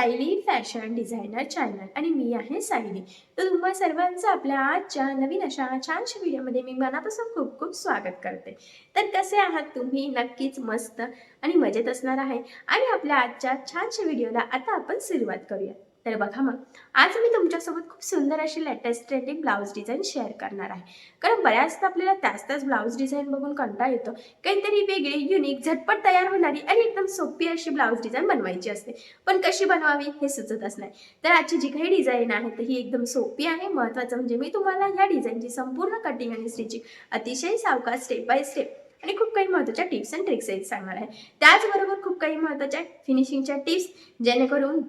Sayali fashion designer channel आणि मी आहे सायली. तर तुम्हा सर्वांचं आपल्या आजच्या नवीन अशा छानशा व्हिडिओमध्ये मी मनापासून खूप खूप स्वागत करते. तर कसे आहात तुम्ही? नक्कीच मस्त आणि मजेत असणार आहे. आणि आपल्या आजच्या छानशा व्हिडिओला आता आपण सुरुवात करूया तर बघा मग. आज मी तुमच्यासोबत खूप सुंदर अशी latest trending blouse design share करणार आहे. कारण बऱ्याचदा आपल्याला त्याच त्याच ब्लाऊज डिझाईन बघून कंटाळ येतो. काहीतरी वेगळी युनिक झटपट तयार होणारी आणि एकदम सोपी अशी ब्लाऊज डिझाईन बनवायची असते. पण कशी बनवावी हे सुचतच नाही. तर आजची जी काही डिझाईन आहे तर ही एकदम सोपी आहे. महत्त्वाचं म्हणजे मी तुम्हाला ह्या डिझाईनची संपूर्ण कटिंग आणि स्टिचिंग अतिशय सावकाश स्टेप बाय स्टेप आणि खूप काही महत्त्वाच्या टिप्स अँड ट्रिक्स आहेत सांगणार आहे. त्याचबरोबर खूप काही महत्त्वाच्या फिनिशिंगच्या टिप्स जेणेकरून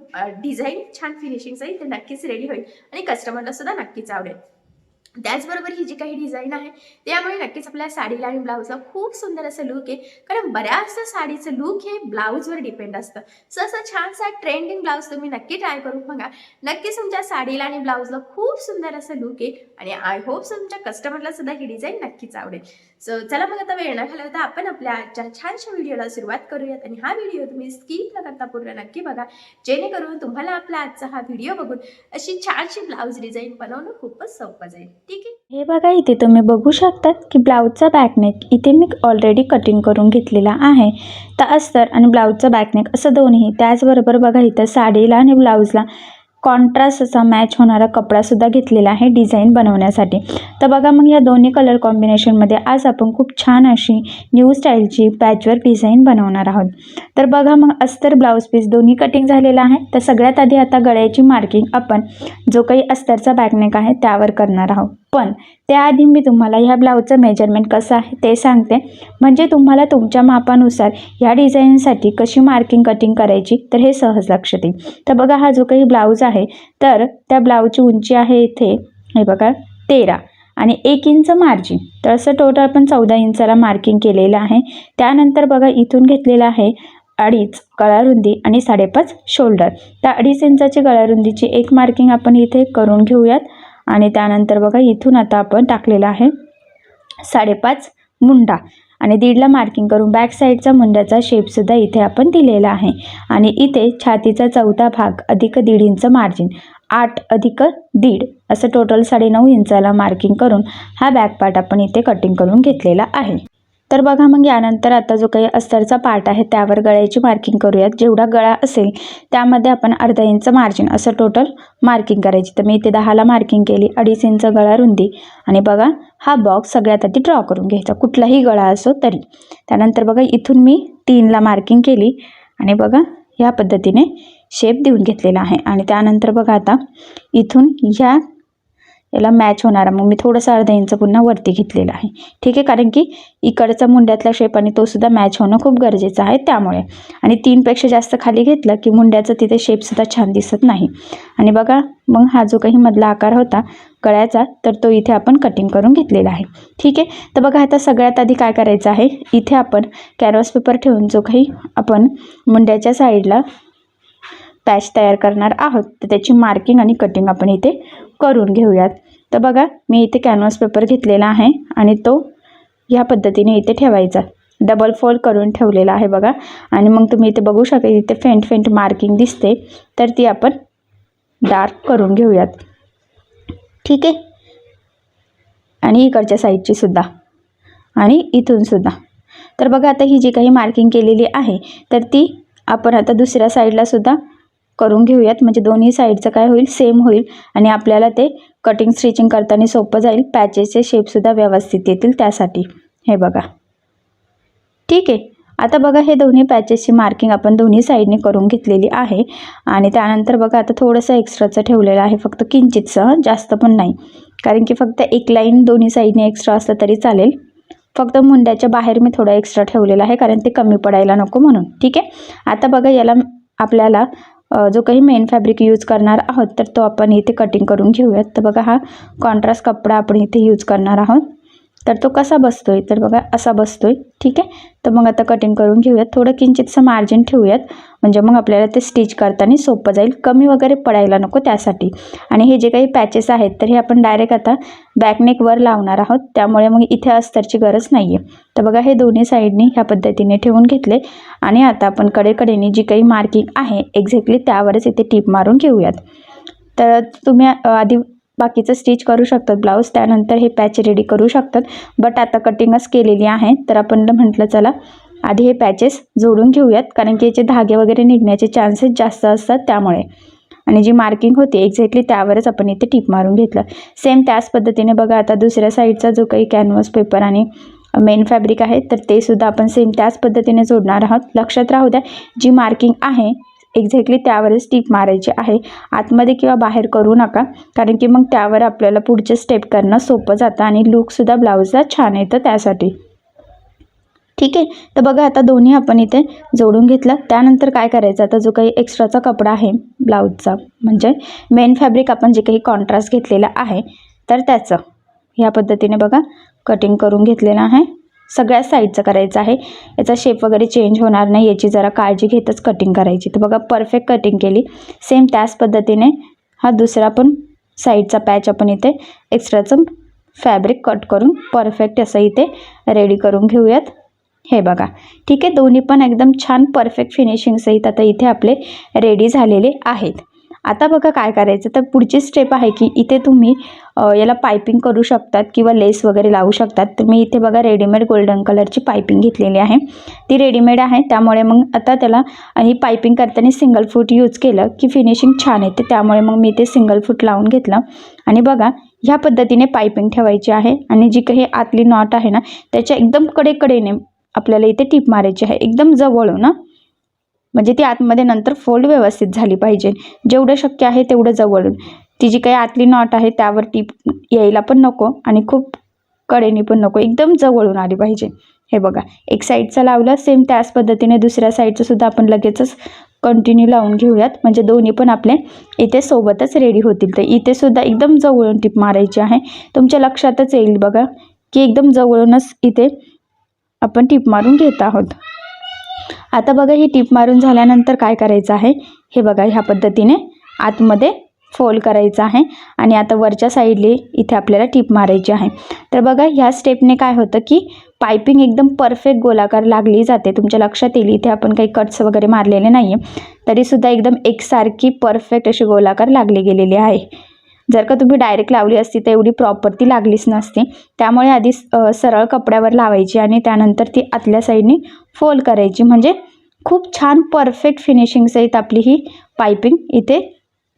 डिझाईन छान फिनिशिंग जाईल ते नक्कीच रेडी होईल आणि कस्टमरला सुद्धा नक्कीच आवडेल. त्याचबरोबर ही जी काही डिझाईन आहे त्यामुळे नक्कीच आपल्या साडीला आणि ब्लाऊजला खूप सुंदर असं लुक आहे. कारण बऱ्याचदा साडीचं लुक हे ब्लाऊजवर डिपेंड असतं. सो असं छानसा ट्रेंडिंग ब्लाऊज तुम्ही नक्की ट्राय करून बघा. नक्कीच तुमच्या साडीला आणि ब्लाऊजला खूप सुंदर असं लुक आहे आणि आय होप तुमच्या कस्टमरला सुद्धा ही डिझाईन नक्कीच आवडेल. सो चला मग आता वेळ न घालवता आपण आपल्या आजच्या छानशा व्हिडिओला सुरुवात करूयात. आणि हा व्हिडिओ तुम्ही स्किप न करता पूर्ण नक्की बघा. जेणेकरून तुम्हाला आपला आजचा हा व्हिडिओ बघून अशी छानशी ब्लाऊज डिझाईन बनवणं खूपच सोपं जाईल. ठीक आहे? हे बघा इथे तुम्ही बघू शकतात की ब्लाऊजचा बॅकनेक इथे मी ऑलरेडी कटिंग करून घेतलेला आहे. तर अस्तर आणि ब्लाऊजचा बॅकनेक असं दोन्ही. त्याचबरोबर बघा इथं साडीला आणि ब्लाऊजला कॉन्ट्रास्ट असा मॅच होणारा कपडासुद्धा घेतलेला आहे डिझाईन बनवण्यासाठी. तर बघा मग या दोन्ही कलर कॉम्बिनेशनमध्ये आज आपण खूप छान अशी न्यू स्टाईलची पॅचवर्क डिझाईन बनवणार आहोत. तर बघा मग अस्तर ब्लाऊज पीस दोन्ही कटिंग झालेला आहे. तर सगळ्यात आधी आता गळ्याची मार्किंग आपण जो काही अस्तरचा बॅकनेक आहे त्यावर करणार आहोत. पण त्याआधी मी तुम्हाला ह्या ब्लाऊजचं मेजरमेंट कसं आहे ते सांगते. म्हणजे तुम्हाला तुमच्या मापानुसार ह्या डिझाईनसाठी कशी मार्किंग कटिंग करायची तर हे सहज लक्षात येईल. तर बघा हा जो काही ब्लाऊज आहे तर त्या ब्लाऊजची उंची आहे इथे हे बघा तेरा. आणि एक इंच मार्जिन तर असं टोटल आपण चौदा इंचाला मार्किंग केलेलं आहे. त्यानंतर बघा इथून घेतलेलं आहे अडीच गळारुंदी आणि साडेपाच शोल्डर त्या अडीच इंचाची गळारुंदीची एक मार्किंग आपण इथे करून घेऊयात. आणि त्यानंतर बघा इथून आता आपण टाकलेला आहे साडेपाच मुंडा. आणि दीडला मार्किंग करून बॅक साईडचा मुंड्याचा शेपसुद्धा इथे आपण दिलेला आहे. आणि इथे छातीचा चौथा भाग अधिक दीड इंच मार्जिन आठ अधिक दीड असं टोटल साडेनऊ इंचाला मार्किंग करून हा बॅक पार्ट आपण इथे कटिंग करून घेतलेला आहे. तर बघा मग यानंतर आता जो काही अस्तरचा पार्ट आहे त्यावर गळ्याची मार्किंग करूयात. जेवढा गळा असेल त्यामध्ये आपण अर्धा इंच मार्जिन असं टोटल मार्किंग करायची. तर मी इथे दहाला मार्किंग केली अडीच इंच गळा रुंदी. आणि बघा हा बॉक्स सगळ्यात आधी ड्रॉ करून घ्यायचा. कुठलाही गळा असो तरी. त्यानंतर बघा इथून मी तीनला मार्किंग केली. आणि बघा ह्या पद्धतीने शेप देऊन घेतलेला आहे. आणि त्यानंतर बघा आता इथून ह्या याला मॅच होणारा मग मी थोडंसं अर्धा इंच पुन्हा वरती घेतलेला आहे. ठीक आहे? कारण की इकडचा मुंड्यातला शेप आणि तो सुद्धा मॅच होणं खूप गरजेचं आहे त्यामुळे. आणि तीनपेक्षा जास्त खाली घेतलं की मुंड्याचं तिथे शेपसुद्धा छान दिसत नाही. आणि बघा मग हा जो काही मधला आकार होता गळ्याचा तर तो इथे आपण कटिंग करून घेतलेला आहे. ठीक आहे? तर बघा आता सगळ्यात आधी काय करायचं आहे? इथे आपण कॅनव्हास पेपर ठेवून जो काही आपण मुंड्याच्या साईडला पॅच तयार करणार आहोत. तर त्याची मार्किंग आणि कटिंग आपण इथे करून घेऊयात. तर बघा मी इथे कॅनव्हास पेपर घेतलेला आहे आणि तो ह्या पद्धतीने इथे ठेवायचा. डबल फोल्ड करून ठेवलेला आहे बघा. आणि मग तुम्ही इथे बघू शकता इथे फेंट फेंट मार्किंग दिसते. तर ती आपण डार्क करून घेऊयात. ठीक आहे? आणि इकडच्या साईडची सुद्धा. आणि इथून सुद्धा. तर बघा आता ही जी काही मार्किंग केलेली आहे तर ती आपण आता दुसऱ्या साईडला सुद्धा करून घेऊयात. म्हणजे दोन्ही साईडचं काय होईल? सेम होईल. आणि आपल्याला ते कटिंग स्टिचिंग करताना सोपं जाईल. पॅचेसचे शेपसुद्धा व्यवस्थित येतील त्यासाठी. हे बघा. ठीक आहे. आता बघा हे दोन्ही पॅचेसची मार्किंग आपण दोन्ही साईडने करून घेतलेली आहे. आणि त्यानंतर बघा आता थोडंसं एक्स्ट्राचं ठेवलेलं आहे. फक्त किंचितचं जास्त पण नाही. कारण की फक्त एक लाईन दोन्ही साईडने एक्स्ट्रा असलं तरी चालेल. फक्त मुंड्याच्या बाहेर मी थोडं एक्स्ट्रा ठेवलेलं आहे. कारण ते कमी पडायला नको म्हणून. ठीक आहे? आता बघा याला आपल्याला जो काही मेन फॅब्रिक यूज करणार आहोत तर तो आपण इथे कटिंग करून घेऊयात. तर बघा हा कॉन्ट्रास्ट कपडा आपण इथे यूज करणार आहोत. तर तो कसा बसतो आहे तर बघा असा बसतो आहे ठीक आहे? तर मग आता कटिंग करून घेऊयात. थोडं किंचितसं मार्जिन ठेवूयात. म्हणजे मग आपल्याला ते स्टिच करताना सोपं जाईल. कमी वगैरे पडायला नको त्यासाठी. आणि हे जे काही पॅचेस आहेत तर हे आपण डायरेक्ट आता बॅकनेकवर लावणार आहोत. त्यामुळे मग इथे अस्तरची गरज नाही आहे तर बघा हे दोन्ही साईडनी ह्या पद्धतीने ठेवून घेतले. आणि आता आपण कडेकडेने जी काही मार्किंग आहे एक्झॅक्टली त्यावरच इथे टीप मारून घेऊयात. तर तुम्ही आधी बाकीचं स्टिच करू शकतात. ब्लाऊज त्यानंतर हे पॅच रेडी करू शकतात. बट आता कटिंगच केलेली आहे. तर आपण म्हटलं चला आधी हे पॅचेस जोडून घेऊयात. कारण की याचे धागे वगैरे निघण्याचे चान्सेस जास्त असतात त्यामुळे. आणि जी मार्किंग होती एक्झॅक्टली त्यावरच आपण इथे टीप मारून घेतलं. सेम त्याच पद्धतीने बघा आता दुसऱ्या साईडचा जो काही कॅनव्हास पेपर आणि मेन फॅब्रिक आहे तर ते सुद्धा आपण सेम त्याच पद्धतीने जोडणार आहोत. लक्षात राहू द्या जी मार्किंग आहे एक्झॅक्टली त्यावरच टीप मारायची आहे. आतमध्ये किंवा बाहेर करू नका. कारण की मग त्यावर आपल्याला पुढचे स्टेप करणं सोपं जातं आणि लुकसुद्धा ब्लाऊजला छान येतं त्यासाठी. ठीक आहे? तर बघा आता दोन्ही आपण इथे जोडून घेतलं. त्यानंतर काय करायचं? आता जो काही एक्स्ट्राचा कपडा आहे ब्लाऊजचा म्हणजे मेन फॅब्रिक आपण जे काही कॉन्ट्रास्ट घेतलेला आहे तर त्याचं. ह्या पद्धतीने बघा. कटिंग करून घेतलेलं आहे. सगळ्या साईडचं करायचं आहे. याचा शेप वगैरे चेंज होणार नाही. याची जरा काळजी घेतच कटिंग करायची. तर बघा परफेक्ट कटिंग केली. सेम त्याच पद्धतीने हा दुसरा पण साईडचा पॅच आपण इथे एक्स्ट्राचं फॅब्रिक कट करून परफेक्ट असं इथे रेडी करून घेऊयात. हे बघा. ठीक आहे? दोन्ही पण एकदम छान परफेक्ट फिनिशिंगसहित आता इथे आपले रेडी झालेले आहेत. आता बघा काय करायचं. तर पुढची स्टेप आहे की इथे तुम्ही याला पायपिंग करू शकतात किंवा लेस वगैरे लावू शकतात. तर मी इथे बघा रेडीमेड गोल्डन कलरची पायपिंग घेतलेली आहे. ती रेडीमेड आहे. त्यामुळे मग आता त्याला आणि पायपिंग करताना सिंगल फूट यूज केलं की फिनिशिंग छान येते. त्यामुळे मग मी ते सिंगल फूट लावून घेतलं. आणि बघा ह्या पद्धतीने पायपिंग ठेवायची आहे. आणि जी काही आतली नॉट आहे ना त्याच्या एकदम कडेकडेने आपल्याला इथे टीप मारायची आहे. एकदम जवळून हो ना. म्हणजे ती आतमध्ये नंतर फोल्ड व्यवस्थित झाली पाहिजे. जेवढं शक्य आहे तेवढं जवळून. ती जी काही आतली नॉट आहे त्यावर टीप यायला पण नको आणि खूप कडेने पण नको. एकदम जवळून आली पाहिजे. हे बघा. एक साईडचं लावलं सेम त्याच पद्धतीने दुसऱ्या साईडचं सुद्धा आपण लगेचच कंटिन्यू लावून घेऊयात. म्हणजे दोन्ही पण आपले इथे सोबतच रेडी होतील. तर इथे सुद्धा एकदम जवळून टीप मारायची आहे. तुमच्या लक्षातच येईल बघा की एकदम जवळूनच इथे आपण टीप मारून घेत आहोत. आता बघा ही टीप मारून झाल्यानंतर काय करायचं आहे? हे बघा ह्या पद्धतीने आतमध्ये फोल्ड करायचं आहे आणि आता वरच्या साईडले इथे आपल्याला टीप मारायची आहे. तर बघा ह्या स्टेपने काय होतं की पायपिंग एकदम परफेक्ट गोलाकार लागली जाते. तुमच्या लक्षात येईल इथे आपण काही कट्स वगैरे मारलेले नाही आहे तरीसुद्धा एकदम एकसारखी परफेक्ट अशी गोलाकार लागली गेलेली आहे. जर का तुम्ही डायरेक्ट लावली असती तर एवढी प्रॉपर ती लागलीच नसती. त्यामुळे आधी सरळ कपड्यावर लावायची आणि त्यानंतर ती आतल्या साईडने फोल्ड करायची. म्हणजे खूप छान परफेक्ट फिनिशिंग सहित आपली ही पायपिंग इथे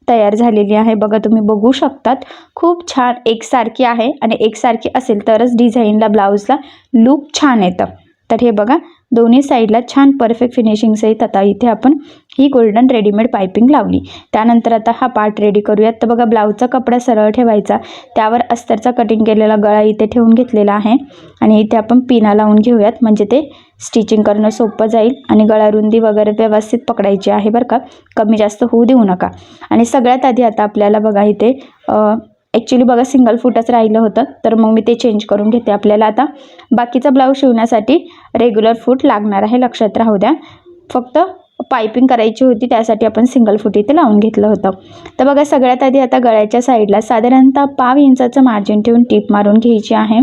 तयार झालेली आहे. बघा तुम्ही बघू शकतात. खूप छान एकसारखी आहे आणि एकसारखी असेल तरच डिझाईनला ब्लाऊजला लूक छान येतं. तर हे बघा दोन्ही साईडला छान परफेक्ट फिनिशिंग सहित आता इथे आपण ही गोल्डन रेडीमेड पायपिंग लावली. त्यानंतर आता हा पार्ट रेडी करूयात. तर बघा ब्लाऊजचा कपडा सरळ ठेवायचा. त्यावर अस्तरचा कटिंग केलेला गळा इथे ठेवून घेतलेला आहे. आणि इथे आपण पिना लावून घेऊयात. म्हणजे ते स्टिचिंग करणं सोपं जाईल. आणि गळा रुंदी वगैरे व्यवस्थित पकडायची आहे बरं का. कमी जास्त होऊ देऊ नका. आणि सगळ्यात आधी आता आपल्याला बघा इथे ॲक्च्युली बघा सिंगल फुटच राहिलं होतं. तर मग मी ते चेंज करून घेते आपल्याला आता. बाकीचा ब्लाऊज शिवण्यासाठी रेग्युलर फूट लागणार आहे लक्षात राहू द्या. फक्त पायपिंग करायची होती त्यासाठी आपण सिंगल फूट इथे लावून घेतलं होतं. तर बघा सगळ्यात आधी आता गळ्याच्या साईडला साधारणतः पाव इंचाचं मार्जिन ठेवून टीप मारून घ्यायची आहे.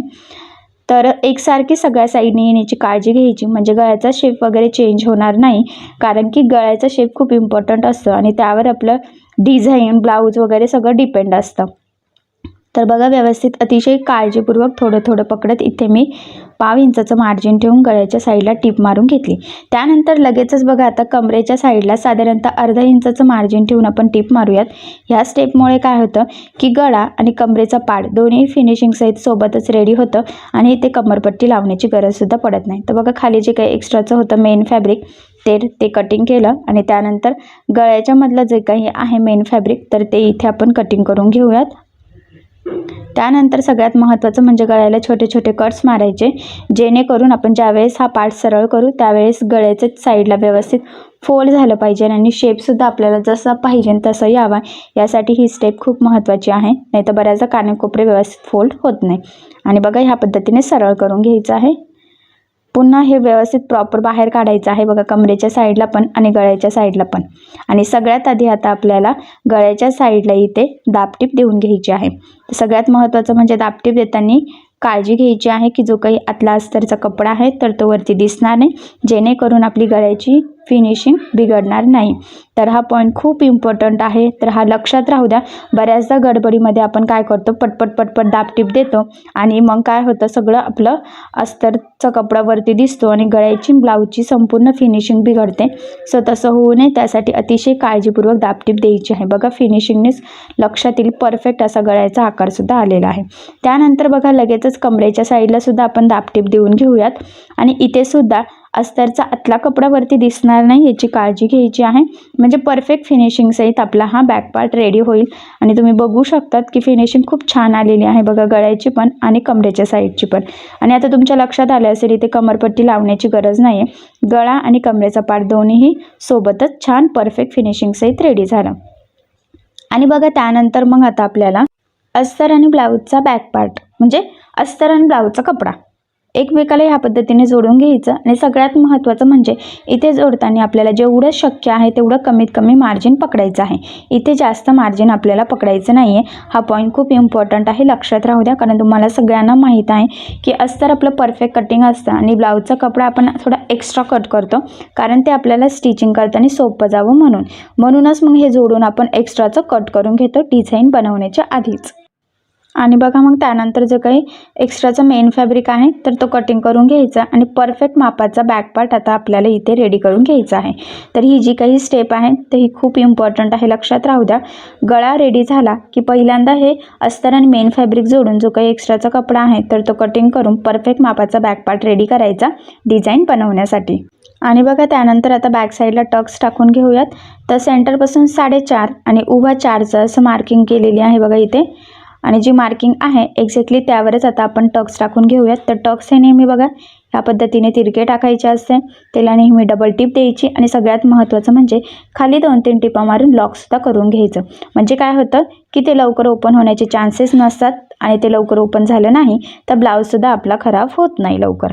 तर एकसारखी सगळ्या साईडने येण्याची काळजी घ्यायची. म्हणजे गळ्याचा शेप वगैरे चेंज होणार नाही. कारण की गळ्याचा शेप खूप इम्पॉर्टंट असतं आणि त्यावर आपलं डिझाईन ब्लाऊज वगैरे सगळं डिपेंड असतं. तर बघा व्यवस्थित अतिशय काळजीपूर्वक थोडं थोडं पकडत इथे मी पाव इंचाचं मार्जिन ठेवून गळ्याच्या साईडला टीप मारून घेतली. त्यानंतर लगेचच बघा आता कमरेच्या साईडला साधारणतः अर्धा इंचाचं मार्जिन ठेवून आपण टीप मारूयात. ह्या स्टेपमुळे काय होतं की गळा आणि कमरेचा पाड दोन्ही फिनिशिंग सहित सोबतच रेडी होतं आणि इथे कमरपट्टी लावण्याची गरजसुद्धा पडत नाही. तर बघा खाली जे काही एक्स्ट्राचं होतं मेन फॅब्रिक ते ते कटिंग केलं आणि त्यानंतर गळ्याच्यामधलं जे काही आहे मेन फॅब्रिक तर ते इथे आपण कटिंग करून घेऊयात. त्यानंतर सगळ्यात महत्त्वाचं म्हणजे गळ्याला छोटे छोटे कट्स मारायचे जेणेकरून आपण ज्यावेळेस हा पार्ट सरळ करू त्यावेळेस गळ्याचे साईडला व्यवस्थित फोल्ड झालं पाहिजे आणि शेपसुद्धा आपल्याला जसं पाहिजे तसं यावा. यासाठी ही स्टेप खूप महत्त्वाची आहे. नाही तर बऱ्याचदा कानेकोपरे व्यवस्थित फोल्ड होत नाही. आणि बघा ह्या पद्धतीने सरळ करून घ्यायचं आहे. पुन्हा हे व्यवस्थित प्रॉपर बाहेर काढायचं आहे. बघा कमरेच्या साईडला पण आणि गळ्याच्या साईडला पण. आणि सगळ्यात आधी आता आपल्याला गळ्याच्या साईडला इथे दापटीप देऊन घ्यायची आहे. सगळ्यात महत्त्वाचं म्हणजे दापटीप देताना काळजी घ्यायची आहे की जो काही आतला अस्तरचा कपडा आहे तर तो वरती दिसणार नाही. जेणेकरून आपली गळ्याची फिनिशिंग बिघडणार नाही. तर हा पॉईंट खूप इम्पॉर्टंट आहे. तर हा लक्षात राहू द्या. बऱ्याचदा गडबडीमध्ये आपण काय करतो? पटपट पटपट दापटीप देतो आणि मग काय होतं? सगळं आपलं अस्तरचं कपड्यावरती दिसतो आणि गळ्याची ब्लाऊजची संपूर्ण फिनिशिंग बिघडते. सो तसं होऊ नये. त्यासाठी अतिशय काळजीपूर्वक दापटीप द्यायची आहे. बघा फिनिशिंगनेच लक्षात येईल परफेक्ट असा गळ्याचा आकारसुद्धा आलेला आहे. त्यानंतर बघा लगेचच कमरेच्या साईडलासुद्धा आपण दापटीप देऊन घेऊयात. आणि इथे सुद्धा अस्तरचा आतला कपडा वरती दिसणार नाही याची काळजी घ्यायची आहे. म्हणजे परफेक्ट फिनिशिंग सहित आपला हा बॅक पार्ट रेडी होईल. आणि तुम्ही बघू शकतात की फिनिशिंग खूप छान आलेली आहे बघा गळ्याची पण आणि कमरेच्या साईडची पण. आणि आता तुमच्या लक्षात आलं असेल इथे कमरपट्टी लावण्याची गरज नाही आहे गळा आणि कमरेचा पार्ट दोन्हीही सोबतच छान परफेक्ट फिनिशिंग सहित रेडी झालं. आणि बघा त्यानंतर मग आता आपल्याला अस्तर आणि ब्लाऊजचा बॅक पार्ट म्हणजे अस्तर आणि ब्लाऊजचा कपडा. एकमेकाला ह्या पद्धतीने जोडून घ्यायचं. आणि सगळ्यात महत्त्वाचं म्हणजे इथे जोडताना आपल्याला जेवढं शक्य आहे तेवढं कमीत कमी मार्जिन पकडायचं आहे. इथे जास्त मार्जिन आपल्याला पकडायचं नाही आहे हा पॉईंट खूप इम्पॉर्टंट आहे. लक्षात राहू द्या कारण तुम्हाला सगळ्यांना माहीत आहे की अस्तर आपलं परफेक्ट कटिंग असतं आणि ब्लाऊजचा कपडा आपण थोडा एक्स्ट्रा कट करतो कारण ते आपल्याला स्टिचिंग करताना सोपं जावं म्हणून. म्हणूनच मग हे जोडून आपण एक्स्ट्राचं कट करून घेतो डिझाईन बनवण्याच्या आधीच. आणि बघा मग त्यानंतर जे काही एक्स्ट्राचं मेन फॅब्रिक आहे तर तो कटिंग करून घ्यायचा आणि परफेक्ट मापाचा बॅक पार्ट आता आपल्याला इथे रेडी करून घ्यायचा आहे. तर ही जी काही स्टेप आहे तर ही खूप इम्पॉर्टंट आहे. लक्षात राहू द्या गळा रेडी झाला की पहिल्यांदा हे अस्तर आणि मेन फॅब्रिक जोडून जो काही एक्स्ट्राचा कपडा आहे तर तो कटिंग करून परफेक्ट मापाचा बॅक पार्ट रेडी करायचा डिझाईन बनवण्यासाठी. आणि बघा त्यानंतर आता बॅक साईडला टक्स टाकून घेऊयात. तर सेंटरपासून साडेचार आणि उभा चारचं असं मार्किंग केलेली आहे बघा इथे. आणि जी मार्किंग आहे एक्झॅक्टली त्यावरच आता आपण टक्स टाकून घेऊयात. तर टक्स हे नेहमी बघा ह्या पद्धतीने तिरके टाकायचे असते. त्याला नेहमी डबल टिप द्यायची आणि सगळ्यात महत्त्वाचं म्हणजे खाली दोन तीन टिपा मारून लॉकसुद्धा करून घ्यायचं. म्हणजे काय होतं की ते लवकर ओपन होण्याचे चान्सेस नसतात आणि ते लवकर ओपन झालं नाही तर ब्लाऊजसुद्धा आपला खराब होत नाही लवकर.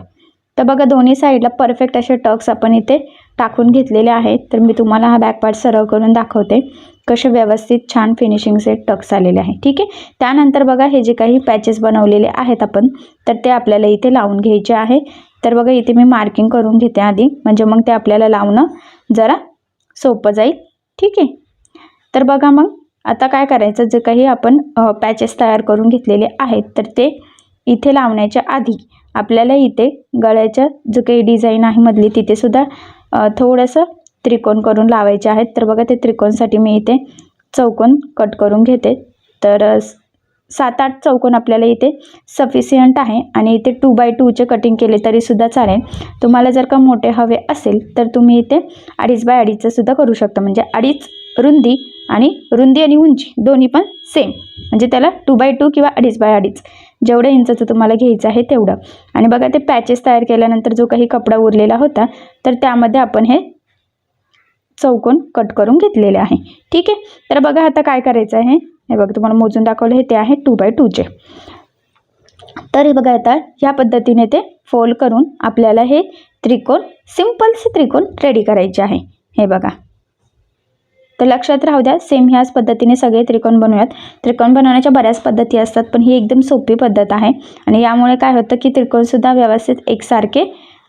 तर बघा दोन्ही साईडला परफेक्ट असे टक्स आपण इथे टाकून घेतलेले आहेत. तर मी तुम्हाला हा बॅक पार्ट सरळ करून दाखवते. कसे व्यवस्थित छान फिनिशिंगचे टक्स आलेले आहे. ठीक आहे? त्यानंतर बघा हे जे काही पॅचेस बनवलेले आहेत आपण तर ते आपल्याला इथे लावून घ्यायचे आहे. तर बघा इथे मी मार्किंग करून घेते आधी. म्हणजे मग ते आपल्याला लावणं जरा सोपं जाईल. ठीक आहे? तर बघा मग आता काय करायचं? जे काही आपण पॅचेस तयार करून घेतलेले आहेत तर ते इथे लावण्याच्या आधी आपल्याला इथे गळ्याच्या जो काही डिझाईन आहे मधली तिथेसुद्धा थोडंसं त्रिकोण करून लावायचे आहेत. तर बघा ते त्रिकोणसाठी मी इथे चौकोन कट करून घेते. तर सात आठ चौकोन आपल्याला इथे सफिशियंट आहे आणि इथे टू बाय टूचे कटिंग केले तरीसुद्धा चालेल. तुम्हाला जर का मोठे हवे असेल तर तुम्ही इथे अडीच बाय अडीचचं सुद्धा करू शकता. म्हणजे अडीच रुंदी आणि रुंदी आणि उंची दोन्ही पण सेम म्हणजे त्याला टू बाय टू किंवा अडीच बाय अडीच. जेवढ्या इंचाचं तुम्हाला घ्यायचं आहे तेवढं. आणि बघा ते पॅचेस तयार केल्यानंतर जो काही कपडा उरलेला होता तर त्यामध्ये आपण हे चौकोन कट करून घेतलेले आहे. ठीक आहे? तर बघा आता काय करायचं आहे? हे बघा तुम्हाला मोजून दाखवलं हे ते आहे टू बाय टूचे तर हे बघा आता ह्या पद्धतीने ते फोल्ड करून आपल्याला हे त्रिकोण सिम्पलसे त्रिकोण रेडी करायचे आहे. हे बघा. तर लक्षात राहू द्या सेम ह्याच पद्धतीने सगळे त्रिकोण बनवूयात. त्रिकोण बनवण्याच्या बऱ्याच पद्धती असतात पण ही एकदम सोपी पद्धत आहे. आणि यामुळे काय होतं की त्रिकोणसुद्धा व्यवस्थित एकसारखे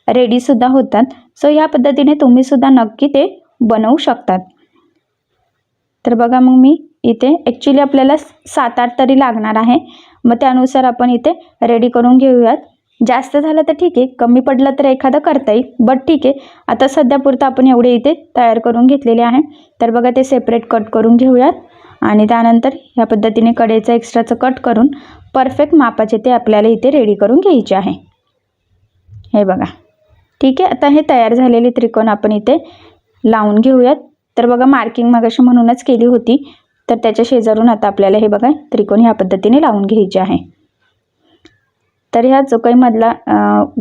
रेडीसुद्धा होतात. सो ह्या पद्धतीने तुम्हीसुद्धा नक्की ते बनवू शकतात. तर बघा मग मी इथे ॲक्च्युली आपल्याला सात आठ तरी लागणार आहे. मग त्यानुसार आपण इथे रेडी करून घेऊयात. जास्त झालं तर ठीक आहे कमी पडलं तर एखादं करता येईल बट ठीक आहे आता सध्यापुरतं आपण एवढे इथे तयार करून घेतलेले आहे. तर बघा ते सेपरेट कट करून घेऊयात. आणि त्यानंतर ह्या पद्धतीने कडेचं एक्स्ट्राचं कट करून परफेक्ट मापाचे ते आपल्याला इथे रेडी करून घ्यायचे आहे. हे बघा. ठीक आहे आता हे तयार झालेले त्रिकोण आपण इथे लावून घेऊयात. तर बघा मार्किंग मागाशी म्हणूनच केली होती. तर त्याच्या शेजारून आता आपल्याला हे बघा त्रिकोण ह्या पद्धतीने लावून घ्यायचे आहे. तर ह्या जो काही मधला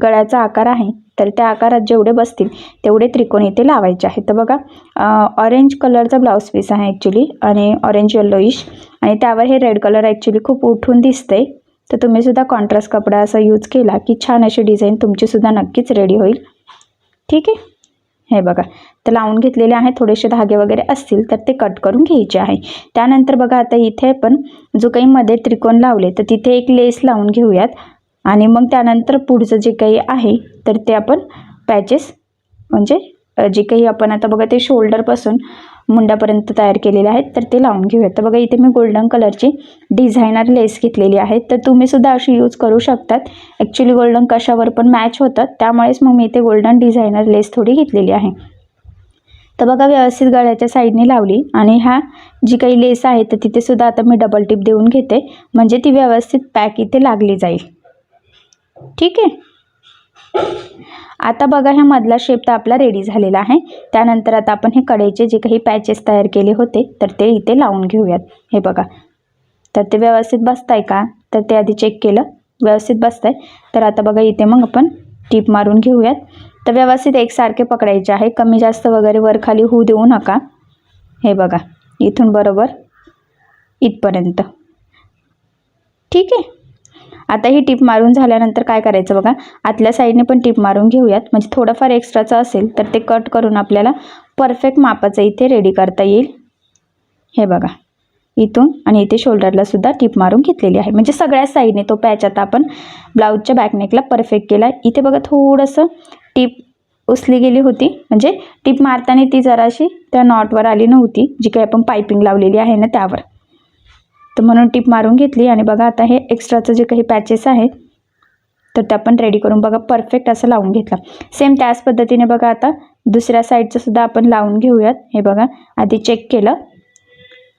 गळ्याचा आकार आहे तर त्या आकारात जेवढे बसतील तेवढे त्रिकोण इथे लावायचे आहेत. तर बघा ऑरेंज कलरचा ब्लाऊज पीस आहे ॲक्च्युली आणि ऑरेंज येल्लोईश आणि त्यावर हे रेड कलर ॲक्च्युली खूप उठून दिसते तर तुम्ही सुद्धा कॉन्ट्रास्ट कपडा असा यूज केला की छान अशी डिझाईन तुमचीसुद्धा नक्कीच रेडी होईल. ठीक आहे? हे बघा तर लावून घेतलेले आहे थोडेसे धागे वगैरे असतील तर ते कट करून घ्यायचे आहे. त्यानंतर बघा आता इथे पण जो काही मध्ये त्रिकोण लावले तर तिथे एक लेस लावून घेऊयात. आणि मग त्यानंतर पुढचं जे काही आहे तर ते आपण पॅचेस म्हणजे जे काही आपण आता बघा ते शोल्डरपासून मुंडापर्यंत तयार केलेले आहेत तर ते लावून घेऊयात. तर बघा इथे मी गोल्डन कलरची डिझायनर लेस घेतलेली आहे. तर तुम्ही सुद्धा अशी यूज करू शकतात. ॲक्च्युली गोल्डन कशावर पण मॅच होतात. त्यामुळेच मग मी इथे गोल्डन डिझायनर लेस थोडी घेतलेली आहे. तर बघा व्यवस्थित गळ्याच्या साईडने लावली आणि ह्या जी काही लेस आहे तर तिथेसुद्धा आता मी डबल टिप देऊन घेते. म्हणजे ती व्यवस्थित पॅक इथे लागली जाईल. ठीक आहे? आता बघा ह्या मधला शेप तर आपला रेडी झालेला आहे. त्यानंतर आता आपण हे कडेचे जे काही पॅचेस तयार केले होते तर ते इथे लावून घेऊयात. हे बघा. तर ते व्यवस्थित बसताय का? तर ते आधी चेक केलं. व्यवस्थित बसतंय. तर आता बघा इथे मग आपण टीप मारून घेऊयात. तर व्यवस्थित एकसारखे पकडायचे आहे. कमी जास्त वगैरे वर खाली होऊ देऊ नका. हे बघा. इथून बरोबर इथपर्यंत. ठीक आहे? आता ही टीप मारून झाल्यानंतर काय करायचं बघा? आतल्या साईडने पण टीप मारून घेऊयात. म्हणजे थोडंफार एक्स्ट्राचं असेल तर ते कट करून आपल्याला परफेक्ट मापाचं इथे रेडी करता येईल. हे बघा. इथून आणि इथे शोल्डरला सुद्धा टीप मारून घेतलेली आहे. म्हणजे सगळ्या साईडने तो पॅच आता आपण ब्लाऊजच्या बॅकनेकला परफेक्ट केला इथे बघा थोडंसं टीप उसली गेली होती. म्हणजे टीप मारताना ती जराशी त्या नॉटवर आली नव्हती. जी काही आपण पायपिंग लावलेली आहे ना त्यावर. तर म्हणून टीप मारून घेतली. आणि बघा आता हे एक्स्ट्राचं जे काही पॅचेस आहेत तर ते पण रेडी करून बघा परफेक्ट असं लावून घेतलं. सेम त्याच पद्धतीने बघा आता दुसऱ्या साईडचं सुद्धा आपण लावून घेऊयात. हे बघा आधी चेक केलं.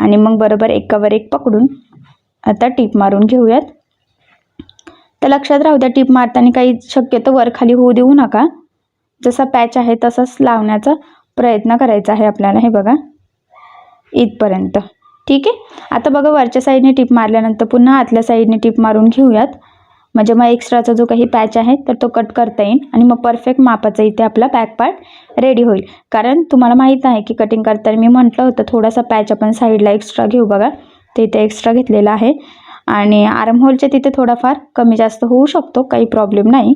आणि मग बरोबर एकावर एक पकडून आता टीप मारून घेऊयात. तर लक्षात राहू द्या टीप मारताना काही शक्यतो वर खाली होऊ देऊ नका. जसा पॅच आहे तसाच लावण्याचा प्रयत्न करायचा आहे आपल्याला हे बघा. इथपर्यंत. ठीक आहे? आता बघा वरच्या साईडने टीप मारल्यानंतर पुन्हा आतल्या साईडने टीप मारून घेऊयात. म्हणजे मग एक्स्ट्राचा जो काही पॅच आहे तर तो कट करता येईल आणि मग परफेक्ट मापाचा इथे आपला बॅक पार्ट रेडी होईल. कारण तुम्हाला माहीत आहे की कटिंग करताना मी म्हटलं होतं थोडासा पॅच आपण साईडला एक्स्ट्रा घेऊ बघा. ते इथे एक्स्ट्रा घेतलेला आहे. आणि आर्महोलच्या तिथे थोडाफार कमी जास्त होऊ शकतो काही प्रॉब्लेम नाही.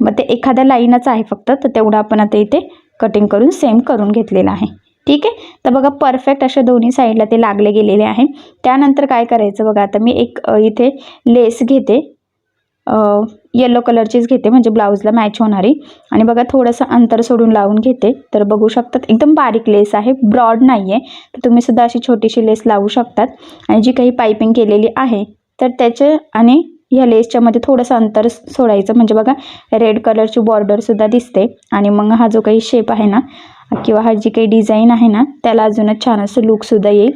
मग ते एखाद्या लाईनच आहे फक्त तर तेवढं आपण आता इथे कटिंग करून सेम करून घेतलेलं आहे. ठीक आहे? तर बघा परफेक्ट अशा दोन्ही साईडला ते लागले गेलेले आहे. त्यानंतर काय करायचं बघा आता मी एक इथे लेस घेते. येलो कलरचीच घेते म्हणजे ब्लाऊजला मॅच होणारी. आणि बघा थोडंसं अंतर सोडून लावून घेते. तर बघू शकतात एकदम बारीक लेस आहे ब्रॉड नाही आहे तर तुम्ही सुद्धा अशी छोटीशी लेस लावू शकतात. आणि जी काही पायपिंग केलेली आहे तर त्याचे आणि ह्या लेसच्या मध्ये थोडंसं अंतर सोडायचं. म्हणजे बघा रेड कलरची बॉर्डरसुद्धा दिसते. आणि मग हा जो काही शेप आहे ना किंवा हा जी काही डिझाईन आहे ना त्याला अजूनच छान असं लुकसुद्धा येईल.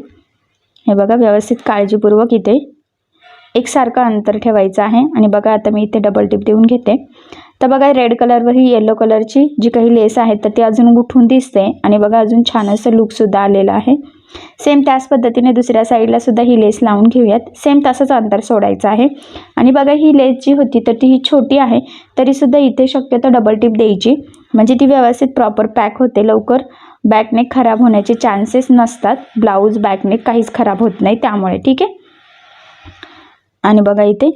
हे बघा व्यवस्थित काळजीपूर्वक इथे एकसारखं अंतर ठेवायचं आहे. आणि बघा आता मी इथे डबल टिप देऊन घेते. तर बघा रेड कलरवर ही येलो कलरची जी काही लेस आहे तर ती अजून गुठून दिसते. आणि बघा अजून छान असं लुकसुद्धा आलेलं आहे. सेम त्याच पद्धतीने दुसऱ्या साईडला सुद्धा ही लेस लावून घेऊयात. सेम तसंच अंतर सोडायचं आहे. आणि बघा ही लेस जी होती तर ती ही छोटी आहे तरीसुद्धा इथे शक्यतो डबल टिप द्यायची. म्हणजे ती व्यवस्थित प्रॉपर पॅक होते लवकर. बॅकनेक खराब होण्याचे चान्सेस नसतात. ब्लाऊज बॅकनेक काहीच खराब होत नाही त्यामुळे ठीक आहे? आणि बघा इथे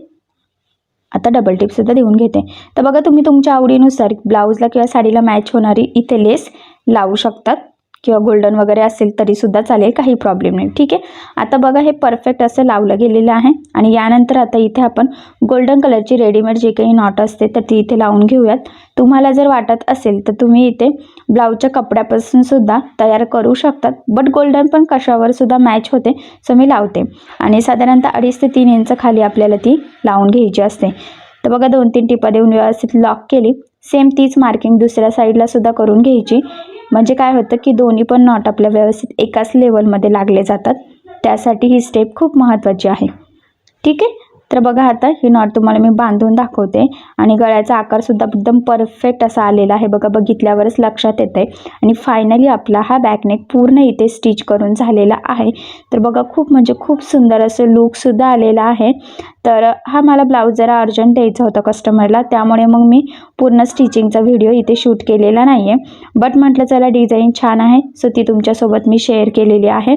आता डबल टिपसुद्धा देऊन घेते. तर बघा तुम्ही तुमच्या आवडीनुसार ब्लाऊजला किंवा साडीला मॅच होणारी इथे लेस लावू शकतात. किंवा गोल्डन वगैरे असेल तरीसुद्धा चालेल काही प्रॉब्लेम नाही. ठीक आहे? आता बघा हे परफेक्ट असं लावलं गेलेलं आहे. आणि यानंतर आता इथे आपण गोल्डन कलरची रेडीमेड जे काही नॉट असते तर ती इथे लावून घेऊयात. तुम्हाला जर वाटत असेल तर तुम्ही इथे ब्लाऊजच्या कपड्यापासून सुद्धा तयार करू शकतात. बट गोल्डन पण कशावर सुद्धा मॅच होते सो मी लावते. आणि साधारणतः अडीच ते तीन इंच खाली आपल्याला ती लावून घ्यायची असते. तर बघा दोन तीन टिपा देऊन व्यवस्थित लॉक केली. सेम तीच मार्किंग दुसऱ्या साईडला सुद्धा करून घ्यायची. म्हणजे काय होतं की दोन्ही पण नॉट आपल्या व्यवस्थित एकाच लेवलमध्ये लागले जातात. त्यासाठी ही स्टेप खूप महत्त्वाची आहे. ठीक आहे? तर बघा आता ही नॉट तुम्हाला मी बांधून दाखवते. आणि गळ्याचा आकारसुद्धा एकदम परफेक्ट असा आलेला आहे. बघा बघितल्यावरच लक्षात येतं आहे आणि फायनली आपला हा बॅकनेक पूर्ण इथे स्टिच करून झालेला आहे. तर बघा खूप म्हणजे खूप सुंदर असं लूकसुद्धा आलेला आहे. तर हा मला ब्लाऊज जरा अर्जंट द्यायचा होता कस्टमरला त्यामुळे मग मी पूर्ण स्टिचिंगचा व्हिडिओ इथे शूट केलेला नाही आहे बट म्हटलं चला डिझाईन छान आहे सो ती तुमच्यासोबत मी शेअर केलेली आहे.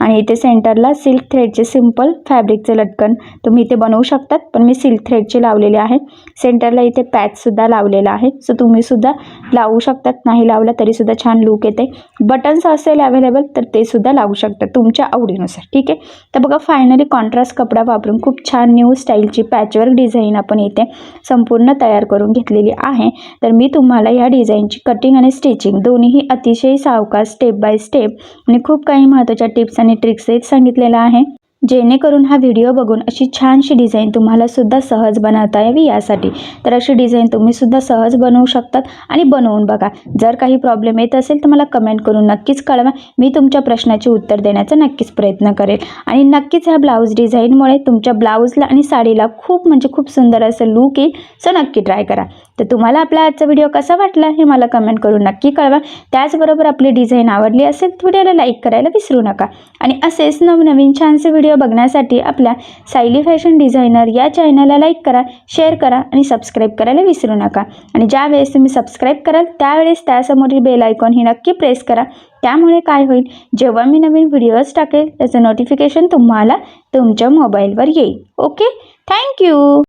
आणि इथे सेंटरला सिल्क थ्रेडचे सिंपल फॅब्रिकचे लटकन तुम्ही इथे बनवू शकतात पण मी सिल्क थ्रेडचे लावलेले आहे. सेंटरला इथे पॅचसुद्धा लावलेला आहे सो तुम्हीसुद्धा लावू शकतात. नाही लावला तरीसुद्धा छान लूक येते. बटन्स असेल अवेलेबल तर ते सुद्धा लावू शकतात तुमच्या आवडीनुसार. ठीक आहे? तर बघा फायनली कॉन्ट्रास्ट कपडा वापरून खूप छान न्यू स्टाईलची पॅचवर्क डिझाईन आपण इथे संपूर्ण तयार करून घेतलेली आहे. तर मी तुम्हाला या डिझाईनची कटिंग आणि स्टिचिंग दोन्हीही अतिशय सावकाश स्टेप बाय स्टेप आणि खूप काही महत्त्वाच्या टिप्स आणि ट्रिक्स आहेत सांगितलेलं आहे. जेणेकरून हा व्हिडिओ बघून अशी छानशी डिझाईन तुम्हाला सुद्धा सहज बनवता यावी यासाठी. तर अशी डिझाईन तुम्ही सुद्धा सहज बनवू शकतात आणि बनवून बघा. जर काही प्रॉब्लेम येत असेल तर मला कमेंट करून नक्कीच कळवा. मी तुमच्या प्रश्नाचे उत्तर देण्याचा नक्कीच प्रयत्न करेल. आणि नक्कीच ह्या ब्लाऊज डिझाईनमुळे तुमच्या ब्लाऊजला आणि साडीला खूप म्हणजे खूप सुंदर असं लूक येईल सो नक्की ट्राय करा. तर तुम्हाला आपला आजचा व्हिडिओ कसा वाटला हे मला कमेंट करून नक्की कळवा. त्याचबरोबर आपली डिझाईन आवडली असेल तर व्हिडिओला लाईक करायला विसरू नका. आणि असेच नवनवीन छानसे व्हिडिओ बघण्यासाठी आपल्या सायली फॅशन डिझायनर या चॅनलला लाईक करा शेअर करा आणि सबस्क्राईब करायला विसरू नका. आणि ज्यावेळेस तुम्ही सबस्क्राईब कराल त्यावेळेस त्यासमोरील बेल आयकॉन ही नक्की प्रेस करा. त्यामुळे काय होईल? जेव्हा मी नवीन व्हिडिओज टाकेल त्याचं नोटिफिकेशन तुम्हाला तुमच्या मोबाईलवर येईल. Okay thank you